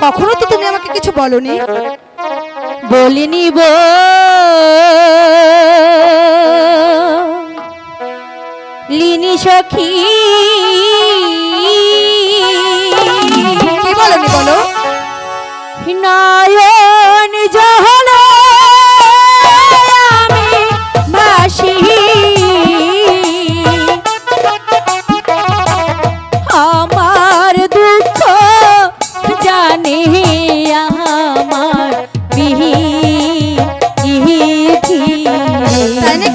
কখনো তো তুমি আমাকে কিছু বলনি? বলিনি বো। লিনি সখী। কি বলনি বলো? নয়ন জহল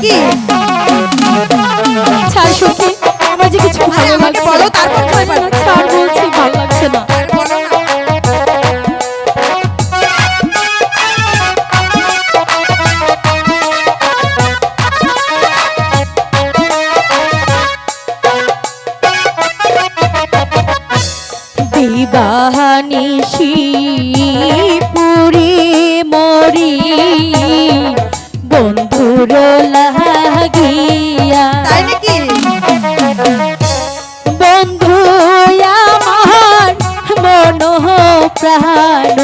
নাকি ছাড় সখী আমার যে কিছু ভালো লাগছে বলো, তারপর ভয়। ছাড় বলছি ভালো লাগছে না বিবাহানিসি পুরি প্রাণ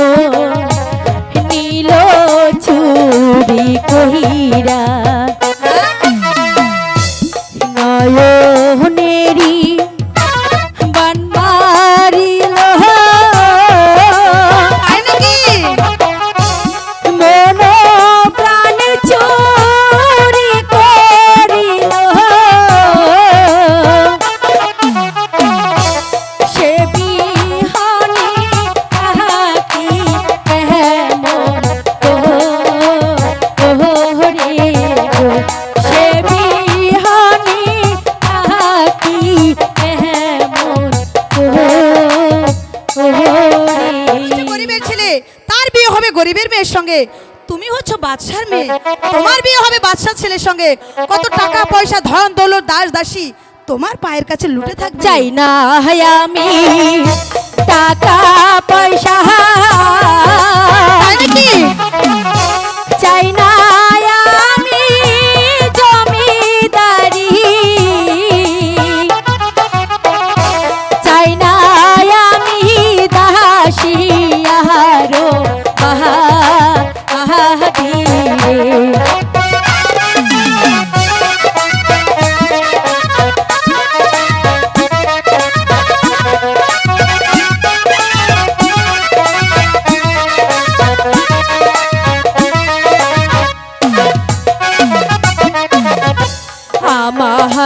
নীল চুরি কহিরা। তার বিয়ে হবে গরিবের মেয়ের সঙ্গে। তুমি হচ্ছে বাদশার মেয়ে। তোমার বিয়ে হবে বাদশার ছেলের সঙ্গে। কত টাকা, পয়সা, ধন, দৌলত, দাস, দাসী। তোমার পায়ের কাছে লুটে থাক। যাই না আমি। টাকা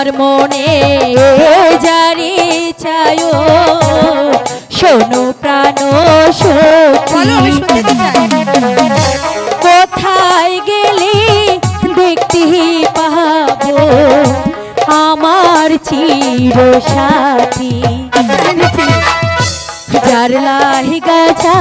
আমার মনে জারি চায় শোনো প্রাণ কোথায় গেলে দেখতে পাবো? আমার চির সাথী। যার লাহি গাছা